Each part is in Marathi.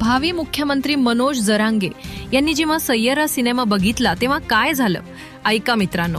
भावी मुख्यमंत्री मनोज जरांगे यांनी जेव्हा सय्यरा सिनेमा बघितला तेव्हा काय झालं? ऐका मित्रांनो.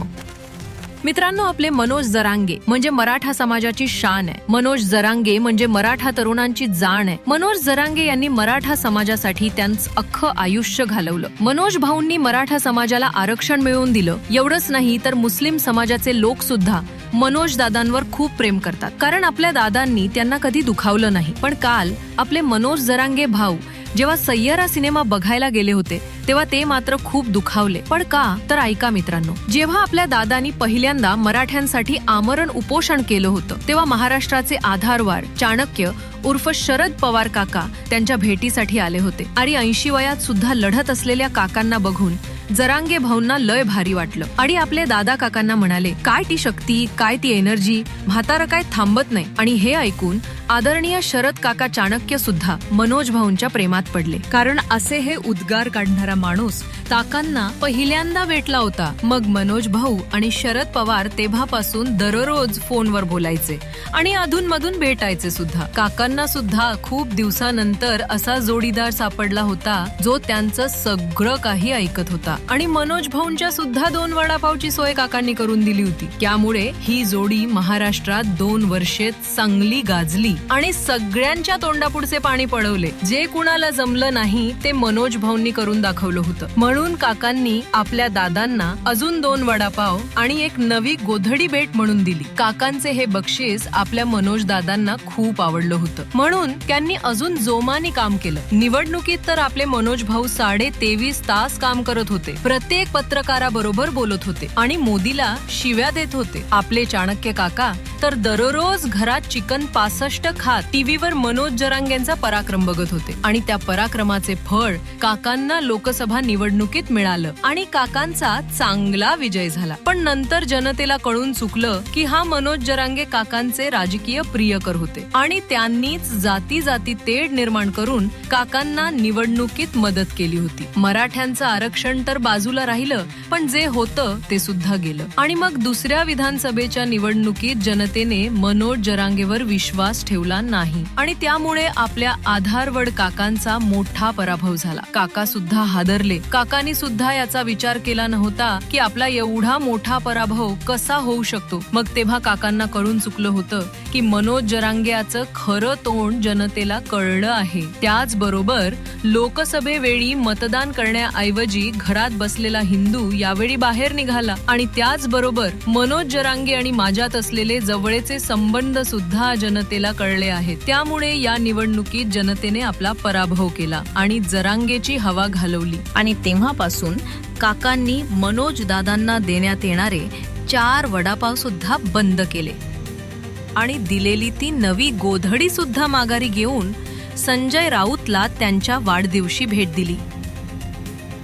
मित्रांनो आपले मनोज जरांगे म्हणजे मराठा समाजाची शान आहे. मनोज जरांगे म्हणजे मराठा तरुणांची जाण आहे. मनोज जरांगे यांनी मराठा समाजासाठी त्यांचं अख्खं आयुष्य घालवलं. मनोज भाऊंनी मराठा समाजाला आरक्षण मिळवून दिलं. एवढंच नाही तर मुस्लिम समाजाचे लोक सुद्धा मनोज दादांवर खूप प्रेम करतात. कारण आपल्या दादांनी त्यांना कधी दुखावलं नाही. पण काल आपले मनोज जरांगे भाऊ जेव्हा सय्यरा सिनेमा बघायला गेले होते तेव्हा ते मात्र खूप दुखावले. पण का? तर ऐका मित्रांनो जेव्हा आपल्या दादानी पहिल्यांदा मराठ्यांसाठी आमरण उपोषण केलं होतं तेव्हा महाराष्ट्राचे आधारवार चाणक्य उर्फ शरद पवार काका त्यांच्या भेटीसाठी आले होते. आणि ऐंशी वयात सुद्धा लढत असलेल्या काकांना बघून जरांगे भाऊंना लय भारी वाटलं. आणि आपले दादा काकांना म्हणाले काय ती शक्ती? काय ती एनर्जी? म्हातारं काय थांबत नाही. आणि हे ऐकून आदरणीय शरद काका चाणक्य सुद्धा मनोज भाऊंच्या प्रेमात पडले. कारण असे हे उद्गार काढणारा माणूस काकांना पहिल्यांदा भेटला होता. मग मनोज भाऊ आणि शरद पवार तेव्हापासून दररोज फोनवर बोलायचे आणि अधूनमधून भेटायचे सुद्धा. काकांना सुद्धा खूप दिवसानंतर असा जोडीदार सापडला होता जो त्यांचं सगळं काही ऐकत होता. आणि मनोज भाऊंच्या सुद्धा दोन वडापावची सोय काकांनी करून दिली होती. त्यामुळे ही जोडी महाराष्ट्रात दोन वर्षे चांगली गाजली. आणि सगळ्यांच्या तोंडापुढचे पाणी पळवले जे कुणाला जमलं नाही ते मनोज भाऊंनी करून दाखवलं होतं. म्हणून काकांनी आपल्या दादांना अजून दोन वडापाव आणि एक नवी गोधडी भेट म्हणून दिली. काकांचे हे बक्षीस आपल्या मनोज दादांना खूप आवडलं होतं. म्हणून त्यांनी अजून जोमाने काम केलं. निवडणुकीत तर आपले मनोज भाऊ साडे तेवीस तास काम करत होते. प्रत्येक पत्रकाराबरोबर बोलत होते आणि मोदीला शिव्या देत होते. आपले चाणक्य काका तर दररोज घरात चिकन पासष्ट खात टीव्हीवर मनोज जरांगेंचा पराक्रम बघत होते. आणि त्या पराक्रमाचे फळ काकांना लोकसभा निवडणुकीत मिळालं. आणि काकांचा चांगला विजय झाला. पण नंतर जनतेला कळून चुकलं की हा मनोज जरांगे काकांचे राजकीय प्रियकर होते. आणि त्यांनीच जाती जाती तेढ निर्माण करून काकांना निवडणुकीत मदत केली होती. मराठ्यांचं आरक्षण तर बाजूला राहिलं पण जे होतं ते सुद्धा गेलं. आणि मग दुसऱ्या विधानसभेच्या निवडणुकीत जनतेने मनोज जरांगेवर विश्वास ठेवला नाही. आणि त्यामुळे आपल्या आधारवड काकांचा मोठा पराभव झाला. काका सुद्धा हादरले. काकांनी सुद्धा याचा विचार केला नव्हता की आपला एवढा मोठा पराभव कसा होऊ शकतो. मग तेव्हा काकांना कळून चुकलं होतं की मनोज जरांग्याचं खरं तोंड जनतेला कळलं आहे. त्याचबरोबर लोकसभेवेळी मतदान करण्याऐवजी घरात बसलेला हिंदू यावेळी बाहेर निघाला. आणि त्याचबरोबर मनोज जरांगे आणि माझ्यात असलेले जवळचे संबंध सुद्धा जनतेला कळले आहे त्यामुळे या निवडणुकीत जनतेने आपला पराभव केला आणि जरांगेची हवा घालवली. आणि तेव्हापासून काकांनी मनोज दादांना देण्यात येणारे चार वडापाव सुद्धा बंद केले. आणि दिलेली ती नवी गोधडी सुद्धा माघारी घेऊन संजय राऊतला त्यांच्या वाढदिवशी भेट दिली.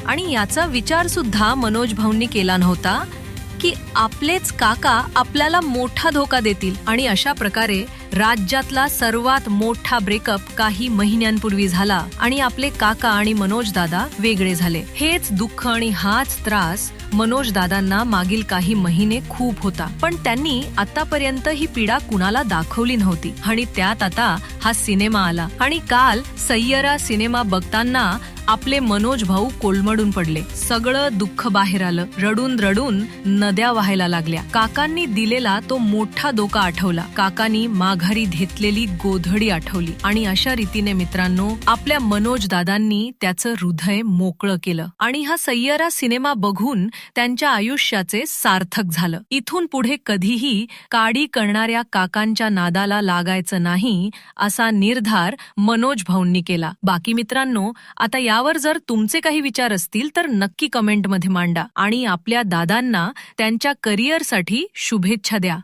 आणि याचा विचार सुद्धा मनोज भाऊंनी केला नव्हता की आपलेच काका आपल्याला मोठा धोका देतील आणि अशा प्रकारे राज्यातला सर्वात मोठा ब्रेकअप काही महिन्यांपूर्वी झाला आणि आपले काका आणि मनोज दादा वेगळे झाले. हेच दुःख आणि हाच त्रास मनोज दादांना मागील काही महिने खूप होता. पण त्यांनी आतापर्यंत ही पीडा कुणाला दाखवली नव्हती आणि त्यात आता हा सिनेमा आला. आणि काल सय्यरा सिनेमा बघताना आपले मनोज भाऊ कोलमडून पडले. सगळं दुःख बाहेर आलं. रडून रडून नद्या व्हायला लागल्या. काकांनी दिलेला तो मोठा धोका आठवला. काकांनी माघारी घेतलेली गोधडी आठवली. आणि अशा रीतीने मित्रांनो आपल्या मनोज दादांनी त्याचं हृदय मोकळं केलं. आणि हा सय्यरा सिनेमा बघून त्यांच्या आयुष्याचे सार्थक झालं. इथून पुढे कधीही काडी करणाऱ्या काकांच्या नादाला लागायचं नाही असा निर्धार मनोज भाऊंनी केला. बाकी मित्रांनो आता या यावर जर तुमचे काही विचार असतील तर नक्की कमेंटमध्ये मांडा आणि आपल्या दादांना त्यांच्या करिअरसाठी शुभेच्छा द्या.